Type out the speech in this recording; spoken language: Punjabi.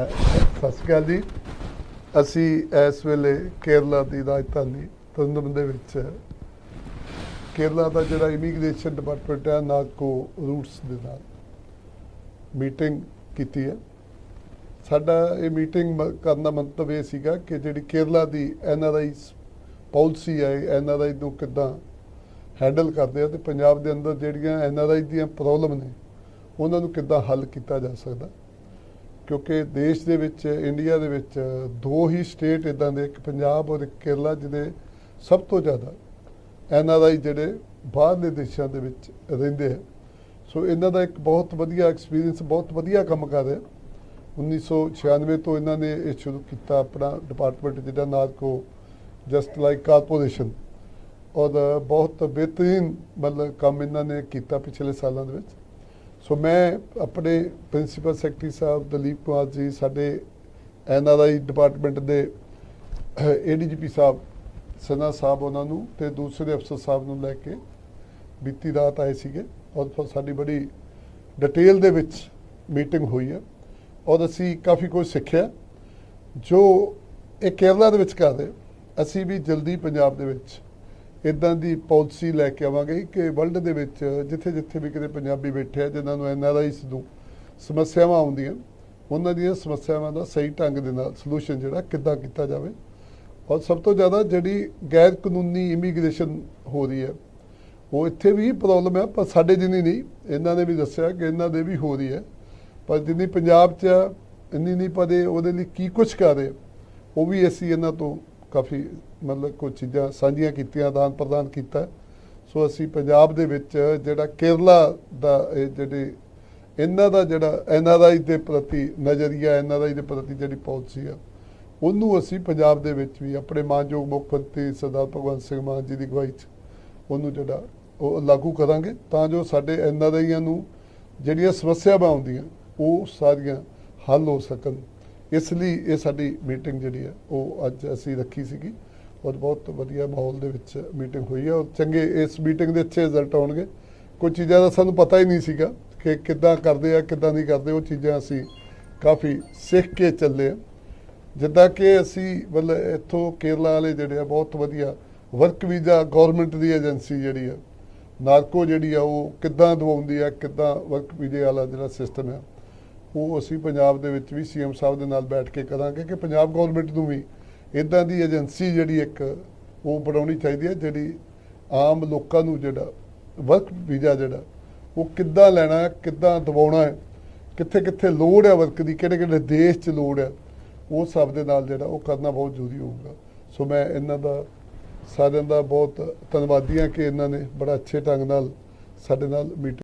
ਅ, ਸਤਿ ਸ਼੍ਰੀ ਅਕਾਲ ਜੀ। ਅਸੀਂ ਇਸ ਵੇਲੇ ਕੇਰਲਾ ਦੀ ਰਾਜਧਾਨੀ ਤੰਦਮ ਦੇ ਵਿੱਚ ਕੇਰਲਾ ਦਾ ਜਿਹੜਾ ਇਮੀਗ੍ਰੇਸ਼ਨ ਡਿਪਾਰਟਮੈਂਟ ਹੈ ਨਾਗੋ ਰੂਟਸ ਦੇ ਨਾਲ ਮੀਟਿੰਗ ਕੀਤੀ ਹੈ। ਸਾਡਾ ਇਹ ਮੀਟਿੰਗ ਮ- ਕਰਨ ਦਾ ਮੰਤਵ ਇਹ ਸੀਗਾ ਕਿ ਜਿਹੜੀ ਕੇਰਲਾ ਦੀ ਐਨਆਰਆਈ ਪਾਲਿਸੀ ਹੈ ਐਨਆਰਆਈ ਨੂੰ ਕਿੱਦਾਂ ਹੈਂਡਲ ਕਰਦੇ ਆ ਤੇ ਪੰਜਾਬ ਦੇ ਅੰਦਰ ਜਿਹੜੀਆਂ ਐਨਆਰਆਈ ਦੀਆਂ ਪ੍ਰੋਬਲਮ ਨੇ ਉਹਨਾਂ ਨੂੰ ਕਿੱਦਾਂ ਹੱਲ ਕੀਤਾ ਜਾ ਸਕਦਾ। ਕਿਉਂਕਿ ਦੇਸ਼ ਦੇ ਵਿੱਚ, ਇੰਡੀਆ ਦੇ ਵਿੱਚ ਦੋ ਹੀ ਸਟੇਟ ਇਦਾਂ ਦੇ, ਇੱਕ ਪੰਜਾਬ ਔਰ ਇੱਕ ਕੇਰਲਾ, ਜਿਹਦੇ ਸਭ ਤੋਂ ਜ਼ਿਆਦਾ ਐਨਆਰਆਈ ਜਿਹੜੇ ਬਾਹਰਲੇ ਦੇਸ਼ਾਂ ਦੇ ਵਿੱਚ ਰਹਿੰਦੇ ਆ। ਸੋ ਇਹਨਾਂ ਦਾ ਇੱਕ ਬਹੁਤ ਵਧੀਆ ਐਕਸਪੀਰੀਅੰਸ ਬਹੁਤ ਵਧੀਆ ਕੰਮ ਕਰ ਰਿਹਾ। 1996 ਤੋਂ ਇਹਨਾਂ ਨੇ ਇਹ ਸ਼ੁਰੂ ਕੀਤਾ ਆਪਣਾ ਡਿਪਾਰਟਮੈਂਟ ਜਿਹੜਾ ਨਾਰਕੋ ਜਸਟ ਲਾਈਕ ਕਾਰਪੋਰੇਸ਼ਨ ਔਰ ਬਹੁਤ ਬਿਹਤਰੀਨ ਮਤਲਬ ਕੰਮ ਇਹਨਾਂ ਨੇ ਕੀਤਾ ਪਿਛਲੇ ਸਾਲਾਂ ਦੇ ਵਿੱਚ। ਸੋ ਮੈਂ ਆਪਣੇ ਪ੍ਰਿੰਸੀਪਲ ਸੈਕਟਰੀ ਸਾਹਿਬ ਦਲੀਪ ਕੁਮਾਰ ਜੀ, ਸਾਡੇ ਐਨਆਰਆਈ ਡਿਪਾਰਟਮੈਂਟ ਦੇ ਏਡੀਜੀਪੀ ਸਾਹਿਬ, ਸਨਾ ਸਾਹਿਬ ਉਹਨਾਂ ਨੂੰ ਤੇ ਦੂਸਰੇ ਅਫਸਰ ਸਾਹਿਬ ਨੂੰ ਲੈ ਕੇ ਬੀਤੀ ਰਾਤ ਆਏ ਸੀਗੇ। ਔਰ ਸਾਡੀ ਬੜੀ ਡਿਟੇਲ ਦੇ ਵਿੱਚ ਮੀਟਿੰਗ ਹੋਈ ਹੈ ਔਰ ਅਸੀਂ ਕਾਫੀ ਕੁਝ ਸਿੱਖਿਆ। ਜੋ ਇਹ ਕੇਰਲਾ ਦੇ ਵਿੱਚ ਕਰ ਰਹੇ, ਅਸੀਂ ਵੀ ਜਲਦੀ ਪੰਜਾਬ ਦੇ ਵਿੱਚ ਇਦਾਂ ਦੀ ਪਾਲਿਸੀ ਲੈ ਕੇ ਆਵਾਂਗੇ ਕਿ ਵਰਲਡ ਦੇ ਵਿੱਚ ਜਿੱਥੇ ਜਿੱਥੇ ਵੀ ਕਿਤੇ ਪੰਜਾਬੀ ਬੈਠੇ ਆ ਜਿਨ੍ਹਾਂ ਨੂੰ ਐਨਆਰਆਈਸ ਨੂੰ ਸਮੱਸਿਆਵਾਂ ਆਉਂਦੀਆਂ ਉਹਨਾਂ ਦੀਆਂ ਸਮੱਸਿਆਵਾਂ ਦਾ ਸਹੀ ਢੰਗ ਦੇ ਨਾਲ ਸੋਲੂਸ਼ਨ ਜਿਹੜਾ ਕਿੱਦਾਂ ਕੀਤਾ ਜਾਵੇ। ਔਰ ਸਭ ਤੋਂ ਜ਼ਿਆਦਾ ਜਿਹੜੀ ਗੈਰ ਕਾਨੂੰਨੀ ਇਮੀਗ੍ਰੇਸ਼ਨ ਹੋ ਰਹੀ ਹੈ ਉਹ ਇੱਥੇ ਵੀ ਪ੍ਰੋਬਲਮ ਹੈ ਪਰ ਸਾਡੇ ਜਿੰਨੀ ਨਹੀਂ ਇਹਨਾਂ ਨੇ ਵੀ ਦੱਸਿਆ ਕਿ ਇਹਨਾਂ ਦੇ ਵੀ ਹੋ ਰਹੀ ਹੈ। ਪਰ ਜਿੰਨੀ ਪੰਜਾਬ 'ਚ ਆ, ਇੰਨੀ ਨਹੀਂ ਪਤਾ ਉਹਦੇ ਲਈ ਕੀ ਕੁਝ ਕਰ ਰਹੇ ਉਹ ਵੀ ਅਸੀਂ ਇਹਨਾਂ ਤੋਂ ਕਾਫੀ ਮਤਲਬ ਕੁਝ ਚੀਜ਼ਾਂ ਸਾਂਝੀਆਂ ਕੀਤੀਆਂ, ਆਦਾਨ ਪ੍ਰਦਾਨ ਕੀਤਾ। ਸੋ ਅਸੀਂ ਪੰਜਾਬ ਦੇ ਵਿੱਚ ਜਿਹੜਾ ਕੇਰਲਾ ਦਾ ਇਹ ਜਿਹੜੇ ਇਹਨਾਂ ਦਾ ਜਿਹੜਾ ਐਨਆਰਆਈ ਦੇ ਪ੍ਰਤੀ ਨਜ਼ਰੀਆ ਐਨਆਰਆਈ ਦੇ ਪ੍ਰਤੀ ਜਿਹੜੀ ਪਾਲਿਸੀ ਆ ਉਹਨੂੰ ਅਸੀਂ ਪੰਜਾਬ ਦੇ ਵਿੱਚ ਵੀ ਆਪਣੇ ਮਾਨਯੋਗ ਮੁੱਖ ਮੰਤਰੀ ਸਰਦਾਰ ਭਗਵੰਤ ਸਿੰਘ ਮਾਨ ਜੀ ਦੀ ਅਗਵਾਈ 'ਚ ਉਹਨੂੰ ਜਿਹੜਾ ਉਹ ਲਾਗੂ ਕਰਾਂਗੇ ਤਾਂ ਜੋ ਸਾਡੇ ਐਨਆਰਆਈਆਂ ਨੂੰ ਜਿਹੜੀਆਂ ਸਮੱਸਿਆਵਾਂ ਆਉਂਦੀਆਂ, ਉਹ ਸਾਰੀਆਂ ਹੱਲ ਹੋ ਸਕਣ। ਇਸ ਲਈ ਇਹ ਸਾਡੀ ਮੀਟਿੰਗ ਜਿਹੜੀ ਹੈ, ਉਹ ਅੱਜ ਅਸੀਂ ਰੱਖੀ ਸੀਗੀ ਔਰ ਬਹੁਤ ਵਧੀਆ ਮਾਹੌਲ ਦੇ ਵਿੱਚ ਮੀਟਿੰਗ ਹੋਈ ਹੈ ਔਰ ਚੰਗੇ ਇਸ ਮੀਟਿੰਗ ਦੇ ਅੱਛੇ ਰਿਜ਼ਲਟ ਆਉਣਗੇ। ਕੋਈ ਚੀਜ਼ਾਂ ਦਾ ਸਾਨੂੰ ਪਤਾ ਹੀ ਨਹੀਂ ਸੀਗਾ ਕਿ ਕਿੱਦਾਂ ਕਰਦੇ ਆ, ਕਿੱਦਾਂ ਨਹੀਂ ਕਰਦੇ, ਉਹ ਚੀਜ਼ਾਂ ਅਸੀਂ ਕਾਫੀ ਸਿੱਖ ਕੇ ਚੱਲੇ ਆ। ਜਿੱਦਾਂ ਕਿ ਅਸੀਂ ਮਤਲਬ ਇੱਥੋਂ ਕੇਰਲਾ ਵਾਲੇ ਜਿਹੜੇ ਆ, ਬਹੁਤ ਵਧੀਆ ਵਰਕ ਵੀਜ਼ਾ ਗਵਰਨਮੈਂਟ ਦੀ ਏਜੰਸੀ ਜਿਹੜੀ ਆ, ਨਾਰਕੋ ਜਿਹੜੀ ਆ, ਉਹ ਕਿੱਦਾਂ ਦਵਾਉਂਦੀ ਆ, ਕਿੱਦਾਂ ਵਰਕ ਵੀਜ਼ੇ ਵਾਲਾ ਜਿਹੜਾ ਸਿਸਟਮ ਆ ਉਹ ਅਸੀਂ ਪੰਜਾਬ ਦੇ ਵਿੱਚ ਵੀ ਸੀਐਮ ਸਾਹਿਬ ਦੇ ਨਾਲ ਬੈਠ ਕੇ ਕਰਾਂਗੇ ਕਿ ਪੰਜਾਬ ਗਵਰਨਮੈਂਟ ਨੂੰ ਵੀ ਇਦਾਂ ਦੀ ਏਜੰਸੀ ਜਿਹੜੀ ਇੱਕ ਉਹ ਬਣਾਉਣੀ ਚਾਹੀਦੀ ਹੈ, ਜਿਹੜੀ ਆਮ ਲੋਕਾਂ ਨੂੰ ਜਿਹੜਾ ਵਰਕ ਵੀਜ਼ਾ ਜਿਹੜਾ ਉਹ ਕਿੱਦਾਂ ਲੈਣਾ ਕਿੱਦਾਂ ਦਿਵਾਉਣਾ ਹੈ ਕਿੱਥੇ ਕਿੱਥੇ ਲੋੜ ਹੈ ਵਰਕ ਦੀ ਕਿਹੜੇ ਕਿਹੜੇ ਦੇਸ਼ 'ਚ ਲੋੜ ਹੈ, ਉਹ ਸਭ ਦੇ ਨਾਲ ਜਿਹੜਾ ਉਹ ਕਰਨਾ ਬਹੁਤ ਜ਼ਰੂਰੀ ਹੋਊਗਾ। ਸੋ ਮੈਂ ਇਹਨਾਂ ਦਾ ਸਾਰਿਆਂ ਦਾ ਬਹੁਤ ਧੰਨਵਾਦੀ ਹਾਂ ਕਿ ਇਹਨਾਂ ਨੇ ਬੜਾ ਅੱਛੇ ਢੰਗ ਨਾਲ ਸਾਡੇ ਨਾਲ ਮੀਟਿੰਗ